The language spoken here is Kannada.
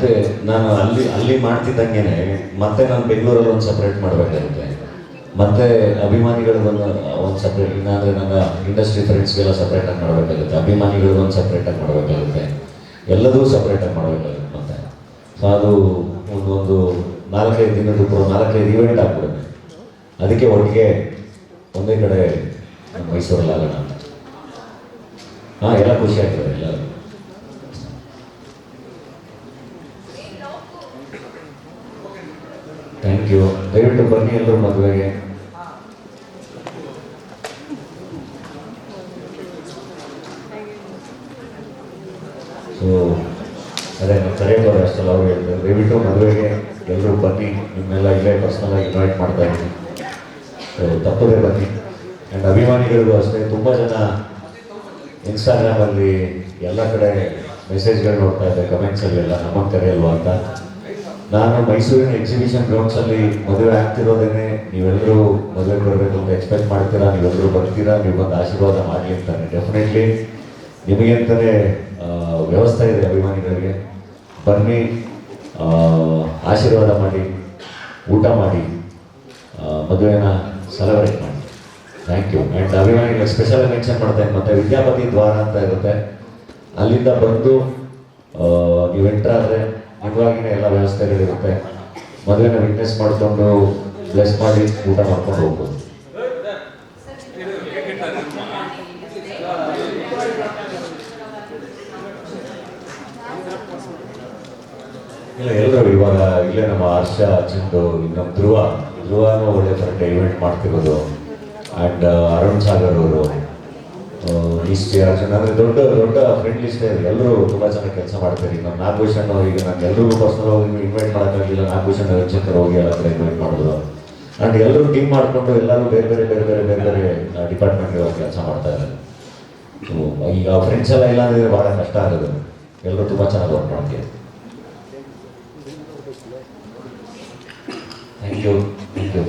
ಮತ್ತೆ ನಾನು ಅಲ್ಲಿ ಅಲ್ಲಿ ಮಾಡ್ತಿದ್ದಂಗೆನೆ, ಮತ್ತೆ ನಾನು ಬೆಂಗಳೂರಲ್ಲಿ ಒಂದು ಸಪ್ರೇಟ್ ಮಾಡಬೇಕಾಗುತ್ತೆ ಮತ್ತೆ ಅಭಿಮಾನಿಗಳಿಗೊಂದು ಒಂದು ಸಪ್ರೇಟ್ ಇನ್ನಾದರೆ ನನ್ನ ಇಂಡಸ್ಟ್ರಿ ಫ್ರೆಂಡ್ಸ್ಗೆಲ್ಲ ಸಪ್ರೇಟಾಗಿ ಮಾಡಬೇಕಾಗುತ್ತೆ. ಅಭಿಮಾನಿಗಳಿಗೊಂದು ಸಪ್ರೇಟಾಗಿ ಮಾಡಬೇಕಾಗುತ್ತೆ. ಎಲ್ಲದೂ ಸಪ್ರೇಟಾಗಿ ಮಾಡಬೇಕಾಗುತ್ತೆ ಮತ್ತೆ. ಸೊ ಅದು ಒಂದು ನಾಲ್ಕೈದು ದಿನದ ನಾಲ್ಕೈದು ಈವೆಂಟ್ ಆಗ್ಬಿಡುತ್ತೆ. ಅದಕ್ಕೆ ಒಟ್ಟಿಗೆ ಒಂದೇ ಕಡೆ ಮೈಸೂರಲ್ಲಿ ಆಗೋಣ ಹಾಂ, ಎಲ್ಲ ಖುಷಿ ಆಗ್ತದೆ ಎಲ್ಲರೂ. ಥ್ಯಾಂಕ್ ಯು ದಯವಿಟ್ಟು ಬನ್ನಿ ಎಲ್ಲರೂ ಮದುವೆಗೆ. ಸೊ ಅದೇ ಕರೆ ಬರೋ ಅಷ್ಟಲ್ಲ, ಅವ್ರು ಹೇಳಿದ್ರು. ದಯವಿಟ್ಟು ಮದುವೆಗೆ ಎಲ್ಲರೂ ಬನ್ನಿ. ನಿಮ್ಮೆಲ್ಲ ಇಲ್ಲೇ ಪರ್ಸ್ನಲ್ ಆಗಿ ಇನ್ವೈಟ್ ಮಾಡ್ತಾ ಇದ್ದೀನಿ. ಸೊ ತಪ್ಪದೇ ಬನ್ನಿ. ಆ್ಯಂಡ್ ಅಭಿಮಾನಿಗಳಿಗೂ ಅಷ್ಟೇ, ತುಂಬ ಜನ ಇನ್ಸ್ಟಾಗ್ರಾಮಲ್ಲಿ ಎಲ್ಲ ಕಡೆ ಮೆಸೇಜ್ಗಳು ನೋಡ್ತಾ ಇದ್ದೆ ಕಮೆಂಟ್ಸಲ್ಲೆಲ್ಲ ನಮಗೆ ಕರೆಯಲ್ವಾ ಅಂತ. ನಾನು ಮೈಸೂರಿನ ಎಕ್ಸಿಬಿಷನ್ ಗ್ರೌಂಡ್ಸಲ್ಲಿ ಮದುವೆ ಆಗ್ತಿರೋದೇನೆ ನೀವೆಲ್ಲರೂ ಮದುವೆ ಬರಬೇಕು ಅಂತ ಎಕ್ಸ್ಪೆಕ್ಟ್ ಮಾಡ್ತೀರಾ ನೀವೆಲ್ಲರೂ ಬರ್ತೀರಾ, ನೀವು ಬಂದು ಆಶೀರ್ವಾದ ಮಾಡಲಿ ಅಂತಾನೆ. ಡೆಫಿನೆಟ್ಲಿ ನಿಮಗೆ ಅಂತಲೇ ವ್ಯವಸ್ಥೆ ಇದೆ ಅಭಿಮಾನಿಗಳಿಗೆ. ಬನ್ನಿ ಆಶೀರ್ವಾದ ಮಾಡಿ, ಊಟ ಮಾಡಿ ಮದುವೆನ ಸೆಲೆಬ್ರೇಟ್ ಮಾಡಿ. ಥ್ಯಾಂಕ್ ಯು ಆ್ಯಂಡ್ ಅಭಿಮಾನಿಗಳು ಸ್ಪೆಷಲ್ ಮೆನ್ಷನ್ ಮಾಡ್ತೇನೆ ಮತ್ತು ವಿದ್ಯಾಪತಿ ದ್ವಾರ ಅಂತ ಇರುತ್ತೆ. ಅಲ್ಲಿಂದ ಬಂದು ನೀವು ಎಂಟ್ರ್ ನಿಜವಾಗಿನೇ ಎಲ್ಲ ವ್ಯವಸ್ಥೆಗಳಿರುತ್ತೆ ಮದುವೆನ ವಿಟ್ನೆಸ್ ಮಾಡಿಕೊಂಡು ಬ್ಲೆಸ್ ಮಾಡಿ ಊಟ ಮಾಡ್ಕೊಂಡು ಹೋಗ್ಬೋದು. ಇಲ್ಲ ಎಲ್ಲರೂ ಇವಾಗ ಇಲ್ಲೇ ನಮ್ಮ ಹರ್ಷ ಚಂದು ನಮ್ಮ ಧ್ರುವ. ಧ್ರುವನೂ ಒಳ್ಳೆ ಥರ ಇವೆಂಟ್ ಮಾಡ್ತಿರೋದು. ಆ್ಯಂಡ್ ಅರುಣ್ ಸಾಗರ್ ಅವರು. ಇಷ್ಟು ಅಂದರೆ ದೊಡ್ಡ ದೊಡ್ಡ ಫ್ರೆಂಡ್ ಲಿಸ್ಟ್ ಇದೆ. ಎಲ್ಲರೂ ತುಂಬ ಚೆನ್ನಾಗಿ ಕೆಲಸ ಮಾಡ್ತಾರೆ ನಾಲ್ಕು ನಾಗಭೂಷಣ್ ಈಗ ನಾನು ಎಲ್ಲರಿಗೂ ಪರ್ಸನಲ್ ಹೋಗಿ ಇನ್ವೈಟ್ ಮಾಡೋಕ್ಕಾಗಲಿಲ್ಲ. ನಾಗಭೂಷಣ್ ರವಿಶಂಕರ್ ಹೋಗಿ ಎಲ್ಲ ಕಡೆ ಇನ್ವೈಟ್ ಮಾಡೋದು. ಆ್ಯಂಡ್ ಎಲ್ಲರೂ ಟೀಮ್ ಮಾಡಿಕೊಂಡು ಎಲ್ಲರೂ ಬೇರೆ ಬೇರೆ ಬೇರೆ ಬೇರೆ ಬೇರೆ ಬೇರೆ ಡಿಪಾರ್ಟ್ಮೆಂಟ್ಗೆ ಕೆಲಸ ಮಾಡ್ತಾ ಇದ್ದಾರೆ. ಸೊ ಈಗ ಫ್ರೆಂಡ್ಸ್ ಎಲ್ಲ ಇಲ್ಲ ಅಂದರೆ ಭಾಳ ಕಷ್ಟ ಆಗೋದು ಎಲ್ಲರೂ ತುಂಬ ಚೆನ್ನಾಗಿ ವರ್ಕ್ ಮಾಡ್ತೀವಿ. Thank you thank you